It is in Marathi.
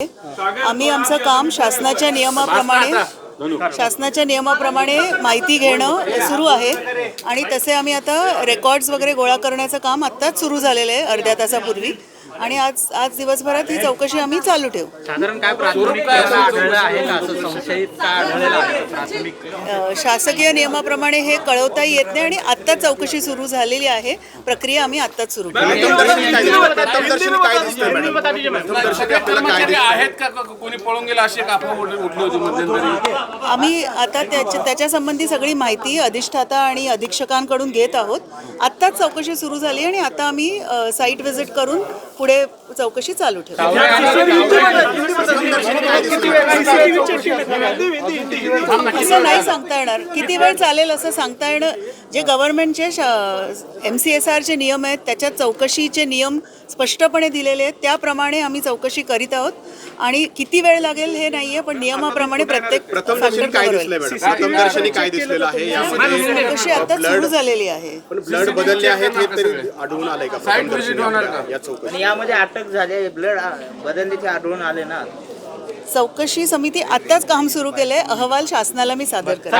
आम्ही आमचं काम शासनाच्या नियमाप्रमाणे शासनाच्या नियमाप्रमाणे माहिती घेणं सुरू आहे. आणि तसे आम्ही आता रेकॉर्ड्स वगैरे गोळा करण्याचं काम आत्ताच सुरू झालेलं आहे अर्ध्या तासापूर्वी. आणि आज आज दिवसभरात ही चौकशी आम्ही चालू ठेवू. साधारण काय प्राथमिक आढळलं आहे का? असं संशयित काय आढळलेलं आहे? प्राथमिक अ, शासकीय नियमाप्रमाणे हे कळवता येत नाही आणि आत्ताच चौकशी सुरू झालेली आहे. प्रक्रिया आम्ही आत्ताच सुरू केली. प्रथमदर्शनी काय दिसतंय? प्रथमदर्शनी काय दिसतंय मॅडम? प्रथमदर्शनी आपल्याला काय कर्मचारी दिसतंय? आहेत का? का- कोणी पळून गेला अशी एक अफवा उडली उठली होती मध्यंतरी. आम्ही आता त्याच्या त्याच्या संबंधी सगळी माहिती अधिष्ठाता आणि अधीक्षकांकडून घेत आहोत. आत्ताच चौकशी सुरू झाली आणि आता आम्ही अ, साईट व्हिजिट करून पुढे चौकशी चालू ठेवू असं नाही सांगता येणार किती वेळ चालेल असं सांगता येणं जे गव्हर्नमेंटचे एम सी एस आरचे नियम आहेत त्याच्यात चौकशीचे नियम स्पष्टपणे दिलेले आहेत त्याप्रमाणे आम्ही चौकशी करीत आहोत आणि किती वेळ लागेल हे नाहीये पण नियमाप्रमाणे प्रत्येक चौकशी आता सुरू झालेली आहे पण ब्लड बदलले आहेत हे तरी आढळून आलंय का? या चौकशी यामध्ये अटक झाली ब्लड बदलण्याचे आढळून आले ना. चौकशी समिती आत्ताच काम सुरू केलंय. अहवाल शासनाला मी सादर करेन